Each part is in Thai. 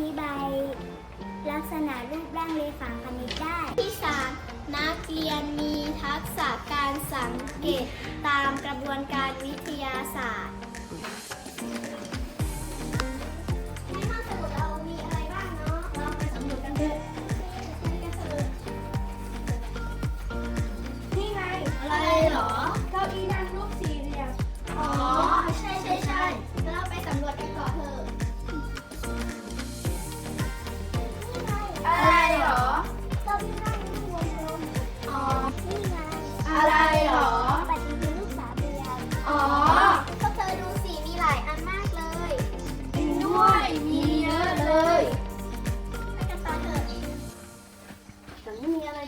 ธิบายลักษณะรูปร่างเลขาคณิตได้ ที่ 3 นักเรียนมีทักษะการสังเกตตามกระบวนการวิทยาศาสตร์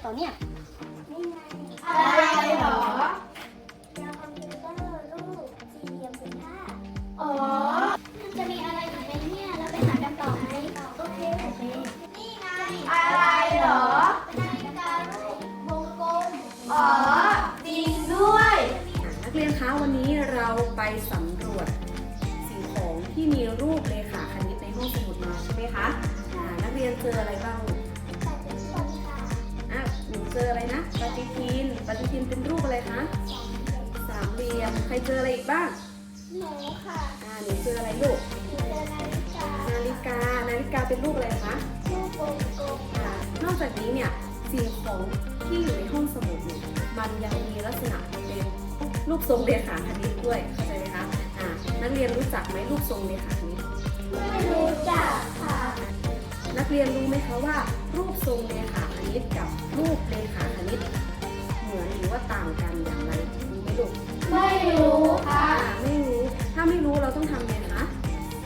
ไม่มีอะไรต่อเนี่ยนี่ไงอะไรเหรอยาคอมพิวเตอร์รูปสี่เหลี่ยมผืนผ้าอ๋อมันจะมีอะไรอยู่ในเนี่ย เราไปหากันต่อไหมโอเคโอเคนี่ไง อะไรเหรอเป็นนาฬิการูปวงกลม อ๋อ จริงด้วยอะนักเรียนคะวันนี้เราไปสำรวจ สิ่งของที่มีรูปเลขาคณิตในห้องสมุดมาใช่ไหมคะอ่านักเรียนเจออะไรบ้าง ปฏิทินเป็นรูปอะไรคะสามเหลี่ยมใครเจออะไรอีกบ้างหนูค่ะอ่าหนูเจออะไรลูกหนูเจอนาฬิกานาฬิกานาฬิกาเป็นรูปอะไรคะรูปวงกลมอ่านอกจากนี้เนี่ยสิ่งของที่อยู่ในห้องสมุดเนี่ยมันยังมีลักษณะเป็นรูปทรงเลขาคณิตด้วยเข้าใจไหมคะอ่านักเรียนรู้จักไหมรูปทรงเลขาคณิตไม่รู้จักค่ะนักเรียนรู้ไหมคะว่า รูปทรงเลขาคณิตกับรูปเลขา ต่างกันอย่างไรรู้ไหมลูกไม่รู้ค่ะอ่าไม่รู้ถ้าไม่รู้เราต้องทำไงคะ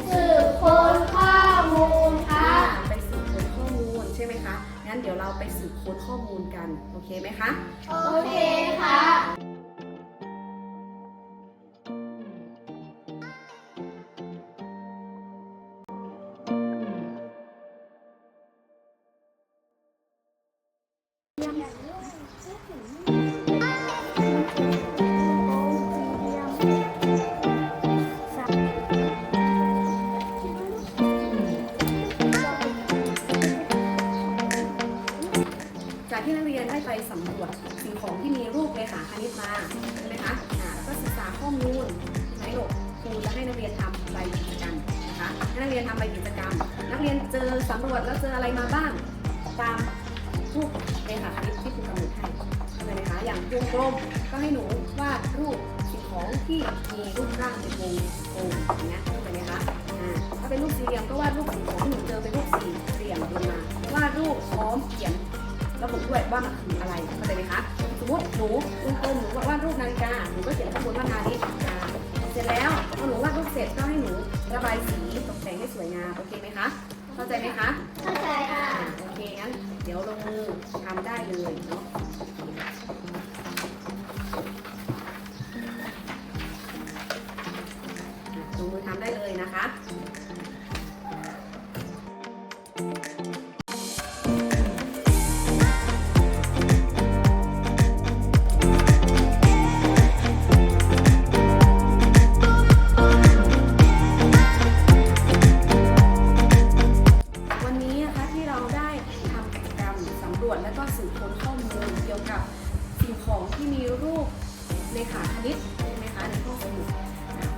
สืบค้นข้อมูลค่ะอ่าไปสืบค้นข้อมูลใช่ไหมคะงั้นเดี๋ยวเราไปสืบค้นข้อมูลกันโอเคไหมคะโอเคค่ะจา ยนได้ไปสำรวจสิ่งของที่มีรูปเลขาคณิตมาใช่ไหมคะอ่าแล้วก็ศึกษาข้อมูลใช่ไหลกครูจะให้นักเรียนทำใบกิจกรรมนะคะให้นักเรียนทำใบกิจกรรม นักเรียนเจอสำรวจแล้วเจออะไรมาบ้าง ตามรูปเลขาคณิตที่ครูกำหนดให้เข้าใจไหมคะอย่างวงกลมก็ให้หนูวาดรูปสิ่งของที่มีรูปร่างเป็นวงกลมอย่างเงี้ยเข้าใจไหมคะอ่าถ้าเป็นรูปสี่เหลี่ยมก็วาดรูปสิ่งของที่หนูเจอเป็นรูปสี่เหลี่ยมลงมาวาดรูปพร้อมเขียน ระบุด้วยว่ามันคืออะไรเข้าใจไหมคะ สมมติหนูวงกลมหนูวาดรูปนาฬิกาหนูก็เขียนข้างบนว่านาฬิกาเสร็จแล้วพอหนูวาดรูปเสร็จก็ให้หนูระบายสีตกแต่งให้สวยงามโอเคไหมคะเข้าใจไหมคะเข้าใจค่ะอ่าโอเคงั้นเดี๋ยวลงมือทำได้เลยเนาะ รูปเลขาคณิตใช่ไหมคะในห้องสมุด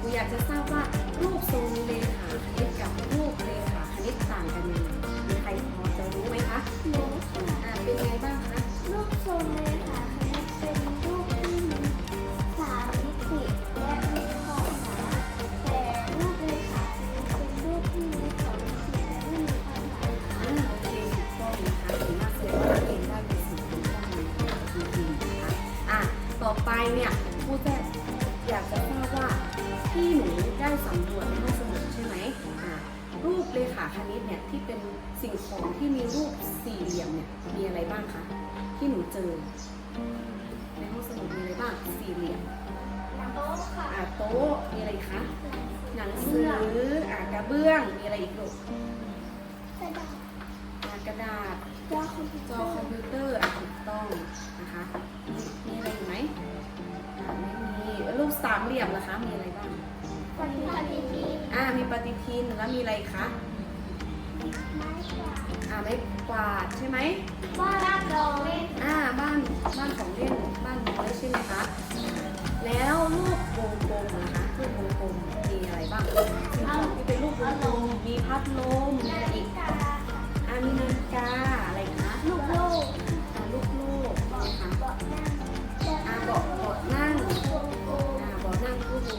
ครูอยากจะทราบว่ารูปทรงเลขาคณิตกับรูปเลขาคณิตต่างกันยังไงมีใครพอจะรู้ไหมคะรู้ค่ะเป็นไงบ้างคะรูปทรงเล เนี่ยครูจะอยากจะทราบว่าที่หนูได้สำรวจในห้องสมุดใช่ไหมอะรูปเลขาคณิตเนี่ยที่เป็นสิ่งของที่มีรูปสี่เหลี่ยมเนี่ยมีอะไรบ้างคะที่หนูเจอ ในห้องสมุดมีอะไรบ้างสี่เหลี่ยมโต๊ะค่ะอะโต๊ะมีอะไรอีกคะหนังสืออะกระเบื้องมีอะไรอีกลูกกระดาษอะกระดาษจอคอมพิวจเตออร์คอมพิวเตอร์อะถูกต้องนะคะมีอะไรอีกไหมอะไม่มีรูป สามเหลี่ยมนะคะ มีอะไรบ้างมปฏิทินอ่า มีปฏิทินแล้วมีอะไรอีกคะไม้กวาดอ่าไม้กวาดใช่ไหมบ้านรองเล่นอ่า บ้านบ้านของเล่นบ้านน้อยใช่ไหมคะแล้วลูกวงกลมนะคะลูกวงกลมมีอะไรบ้างสิ่งของที่เป็นลูกวงกลมมีพัดลม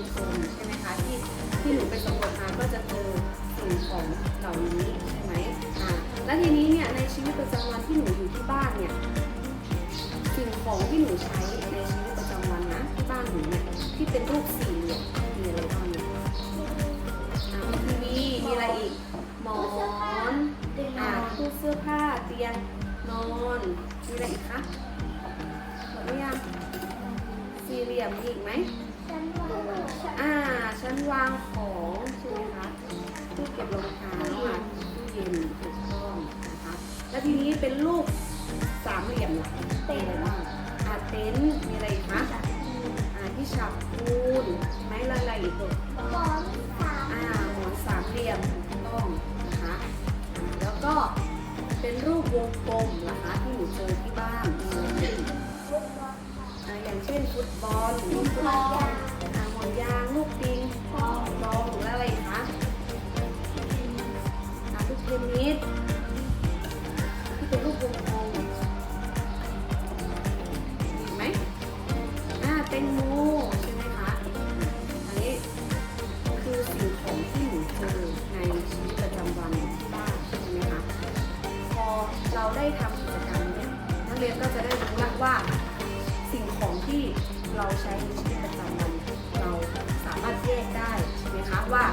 นั่งลูกวงกลมใช่ไหมคะที่ที่หนูไปสำรวจมาก็จะเจอสิ่งของเหล่านี้ใช่ไหมอ่าแล้วทีนี้เนี่ยในชีวิตประจำวันที่หนูอยู่ที่บ้านเนี่ยสิ่งของที่หนูใช้ในชีวิตประจำวันนะที่บ้านหนูเนี่ยที่เป็นรูปสี่ วางของใช่ไหมคะตู้เก็บรองเท้าอะตู้เย็นถูกต้องนะคะแล้วทีนี้เป็นรูปสามเหลี่ยมหลังเต็นท์อ่าเต็นท์มีอะไรอีกคะอ่าที่ฉับปูนไม้ละลายอีกลูก ได้ทำกิจกรรมเนี่ยนักเรียนก็จะได้รู้ละว่าสิ่งของที่เราใช้ในชีวิตประจำวันเราสามารถแยกได้ใช่ไหมคะว่า